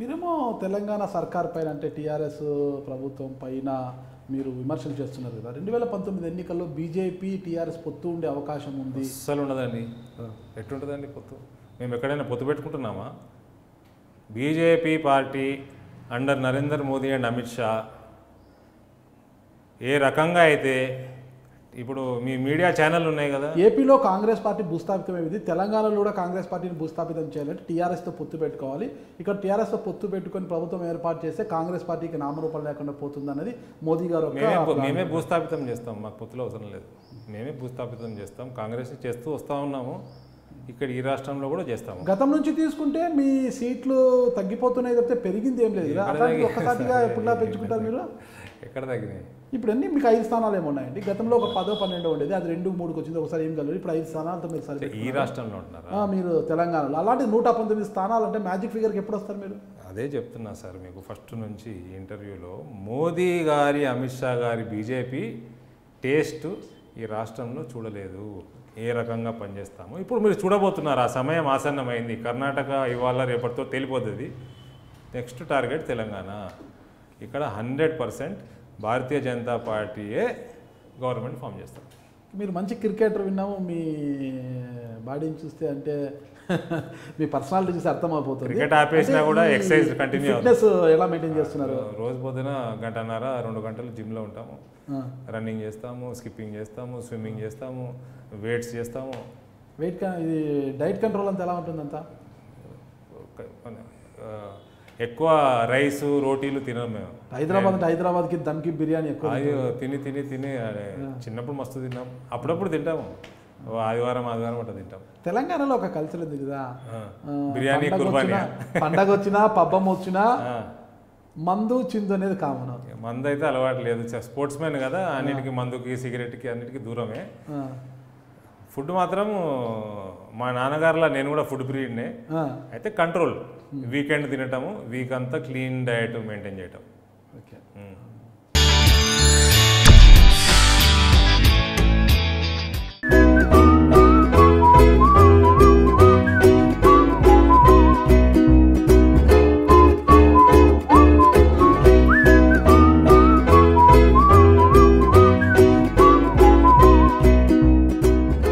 మీరేమో తెలంగాణ సర్కార్ పైన అంటే టీఆర్ఎస్ ప్రభుత్వం పైన మీరు విమర్శలు చేస్తున్నారు కదా. రెండు వేల పంతొమ్మిది ఎన్నికల్లో బీజేపీ టీఆర్ఎస్ పొత్తు ఉండే అవకాశం ఉంది. అస్సలు ఉండదండి. ఎట్టుంటుందండి పొత్తు? మేము ఎక్కడైనా పొత్తు పెట్టుకుంటున్నామా? BJP party under Narendra Modi and Amit Shah ఏ రకంగా అయితే ఇప్పుడు మీ మీడియా ఛానల్ ఉన్నాయి కదా. ఏపీలో కాంగ్రెస్ పార్టీ భూస్థాపితమైంది. తెలంగాణలో కూడా కాంగ్రెస్ పార్టీని భూస్థాపితం చేయాలంటే టీఆర్ఎస్తో పొత్తు పెట్టుకోవాలి. ఇక్కడ టీఆర్ఎస్తో పొత్తు పెట్టుకొని ప్రభుత్వం ఏర్పాటు చేస్తే కాంగ్రెస్ పార్టీకి నామరూపాలు లేకుండా పోతుంది అన్నది మోదీ గారు మేమే భూస్థాపితం చేస్తాం. మాకు పొత్తులో అవసరం లేదు. మేమే భూస్థాపితం చేస్తాం. కాంగ్రెస్ చేస్తూ వస్తూ ఉన్నాము. ఇక్కడ ఈ రాష్ట్రంలో కూడా చేస్తాము. గతం నుంచి తీసుకుంటే మీ సీట్లు తగ్గిపోతున్నాయి తప్పితే పెరిగింది ఏం లేదు. ఒక్కసారిగా ఎప్పుడులా పెంచుకుంటారు మీరు? ఎక్కడ తగ్గినాయి? ఇప్పుడు అన్ని మీకు ఐదు స్థానాలు ఏమి ఉన్నాయండి. గతంలో ఒక పదో పన్నెండో ఉండేది అది రెండు మూడుకి వచ్చింది ఒకసారి ఏం కలదు ఇప్పుడు ఐదు స్థానాలతో మీరు సరి ఈ రాష్ట్రంలో ఉంటున్నారా? మీరు తెలంగాణలో. అలాంటి నూట పంతొమ్మిది స్థానాలు అంటే మ్యాజిక్ ఫిగర్కి ఎప్పుడు వస్తారు మీరు? అదే చెప్తున్నా సార్ మీకు ఫస్ట్ నుంచి ఇంటర్వ్యూలో మోదీ గారి అమిత్ షా గారి బీజేపీ టేస్ట్ ఈ రాష్ట్రంలో చూడలేదు. ఏ రకంగా పనిచేస్తాము. ఇప్పుడు మీరు చూడబోతున్నారు? ఆ సమయం ఆసన్నమైంది. కర్ణాటక ఇవాళ రేపటితో తేలిపోతుంది. Next target Telangana. ఇక్కడ హండ్రెడ్ పర్సెంట్ భారతీయ జనతా పార్టీయే గవర్నమెంట్ ఫామ్ చేస్తారు మీరు మంచి క్రికెటర్ విన్నాము మీ బాడీని చూస్తే అంటే మీ పర్సనాలిటీ చూసి అర్థమైపోతుంది క్రికెట్ ఆపేసినా కూడా exercise continue ఫిట్నెస్ ఎలా మెయింటైన్ చేస్తున్నారు? రోజు పొద్దున గంటన్నర రెండు గంటలు జిమ్లో ఉంటాము. రన్నింగ్ చేస్తాము స్కిప్పింగ్ చేస్తాము స్విమ్మింగ్ చేస్తాము వెయిట్స్ చేస్తాము. వెయిట్ ఇది డైట్ కంట్రోల్ అంతా ఎలా ఉంటుంది అంతా ఒక- ఆ, ఎక్కువ రైస్ రోటీలు తినము మేము. హైదరాబాద్ అంటే హైదరాబాద్కి దమ్కి బిర్యానీ ఎక్కువ అది తిని తిని తిని చిన్నప్పుడు మస్తు తిన్నాం. అప్పుడప్పుడు తింటాము. ఆదివారం ఆదివారం అట్లా తింటాం. తెలంగాణలో ఒక కల్చర్ ఉంది కదా. బిర్యానీ పండగ కుర్బానీ. వచ్చినా- పండగ వచ్చినా పబ్బం వచ్చినా మందు చిందు అనేది కామన్. మందు అయితే అలవాటు లేదు. స్పోర్ట్స్ మ్యాన్ కదా అన్నిటికీ మందుకి సిగరెట్కి అన్నిటికీ దూరమే. ఫుడ్ మాత్రం మా నాన్నగారులా నేను కూడా ఫుడ్ పీరియడ్నే. అయితే కంట్రోల్. వీకెండ్ తినటము వీక్ అంతా క్లీన్ డయట్ మెయింటైన్ చేయటం. ఓకే.